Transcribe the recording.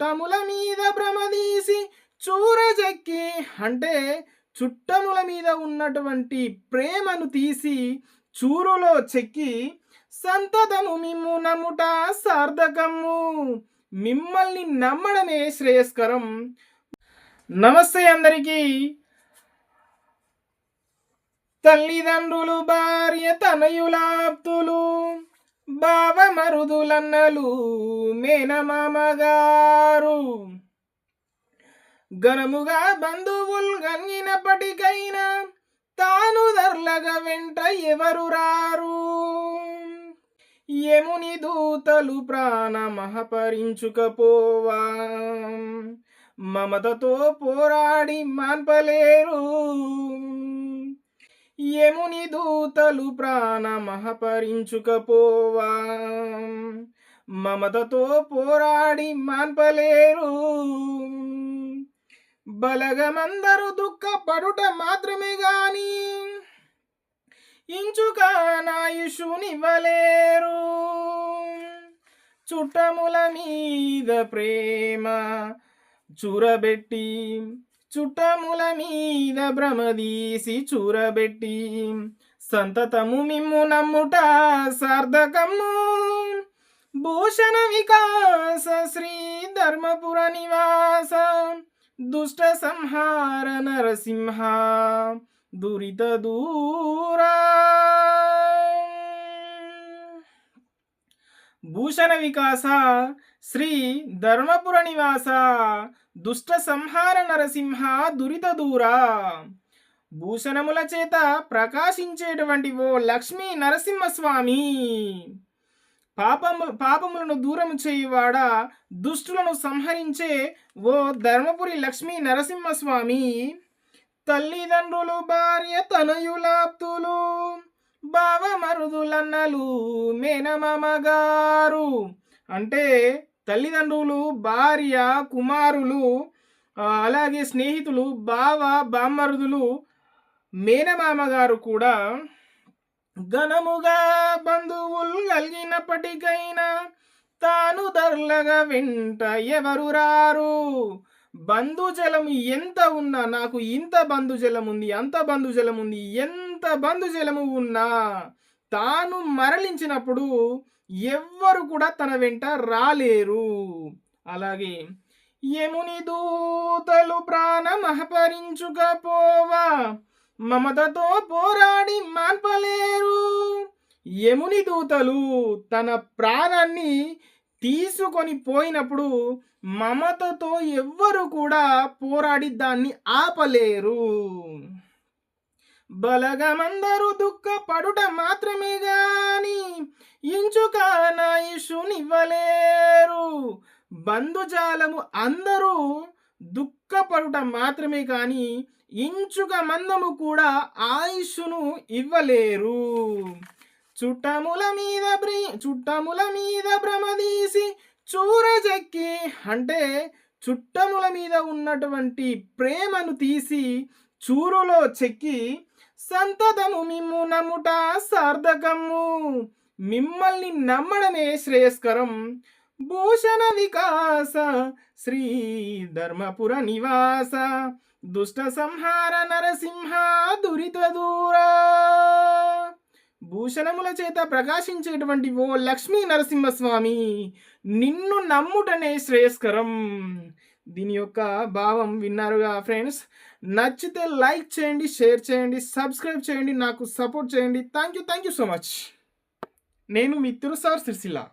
చుట్టముల మీద భ్రమదీసి చూరజెక్కి అంటే చుట్టముల మీద ఉన్నటువంటి ప్రేమను తీసి చూరులో చెక్కి సంతతము మిమ్ము నమ్ముట సార్థకము. మిమ్మల్ని నమ్మడమే శ్రేయస్కరం. నమస్తే అందరికీ. తల్లిదండ్రులు భార్య తనయులాప్తులు. బావ మరుదులన్నలు మేనమామగారు ఘనముగా బంధువులు గంగినప్పటికైనా తాను దర్లగ వెంట ఎవరు రారు? యముని దూతలు ప్రాణమహపరించుకపోవా మమతతో పోరాడి మాన్పలేరు. యముని దూతలు ప్రాణమహపరించుకపోవా మమతతో పోరాడి మాన్పలేరు. బలగమందరు దుఃఖపడుట మాత్రమే గాని ఇంచుక నాయుషునివ్వలేరు చుట్టముల మీద ప్రేమ చూరబెట్టి చుట్టముల మీద భ్రమదీసి చూరబెట్టి సంతతము మిమ్ము నమ్ముట సార్థకము. భూషణ వికాస శ్రీ ధర్మపుర నివాస దుష్ట సంహార నరసింహ దురిత దూరా. భూషణ వికాస శ్రీ ధర్మపుర నివాస దుష్ట సంహార నరసింహ దురిత దూరా. భూషణముల చేత ప్రకాశించేటువంటి ఓ లక్ష్మీ నరసింహస్వామి. పాపము పాపములను దూరము చేయువాడా దుష్టులను సంహరించే ఓ ధర్మపురి లక్ష్మీ నరసింహస్వామి. తల్లిదండ్రులు భార్య తనయులాప్తులు. బావ మరుదులన్నలు మేనమామగారు. అంటే తల్లిదండ్రులు భార్య కుమారులు అలాగే స్నేహితులు బావ బామ్మరుదులు మేనమామగారు కూడా ఘనముగా బంధువులు కలిగినప్పటికైనా తాను ధరలగా వెంట ఎవరు రారు? బంధుజలం ఎంత ఉన్నా నాకు ఇంత బంధుజలం ఉంది అంత బంధుజలం ఉంది ఎంత బంధుజలము ఉన్నా తాను మరలించినప్పుడు ఎవ్వరు కూడా తన వెంట రాలేరు. అలాగే యముని దూతలు ప్రాణమహపరించుకపోవా మమతతో పోరాడి మాన్పలేరు. యముని దూతలు తన ప్రాణాన్ని తీసుకొని పోయినప్పుడు మమతతో ఎవ్వరు కూడా పోరాడి దాన్ని ఆపలేరు. బలగమందరూ దుఃఖపడుట మాత్రమే గాని ఇంచుక నాయుషునివ్వలేరు బంధుజాలము అందరూ దుఃఖపడుట మాత్రమే కానీ ఇంచుక మందము కూడా ఆయుష్ను ఇవ్వలేరు. చుట్టముల మీద బ్రి చుట్టముల మీద భ్రమదీసి చూరజెక్కి అంటే చుట్టముల మీద ఉన్నటువంటి ప్రేమను తీసి చూరులో చెక్కి సంతతము మిమ్ము నమ్ముట సార్థకము. మిమ్మల్ని నమ్మడమే శ్రేయస్కరం. భూషణ వికాస శ్రీ ధర్మపుర నివాస దుష్ట సంహార నరసింహ దురిత దూరా. భూషణముల చేత ప్రకాశించేటువంటి ఓ లక్ష్మీ నరసింహస్వామి నిన్ను నమ్ముటనే శ్రేయస్కరం. దీని యొక్క భావం విన్నారుగా ఫ్రెండ్స్ నచ్చితే లైక్ చేయండి షేర్ చేయండి సబ్స్క్రైబ్ చేయండి నాకు సపోర్ట్ చేయండి. Thank you thank you so much నేను మీ తిరుసార్ సిరిసిల్లా.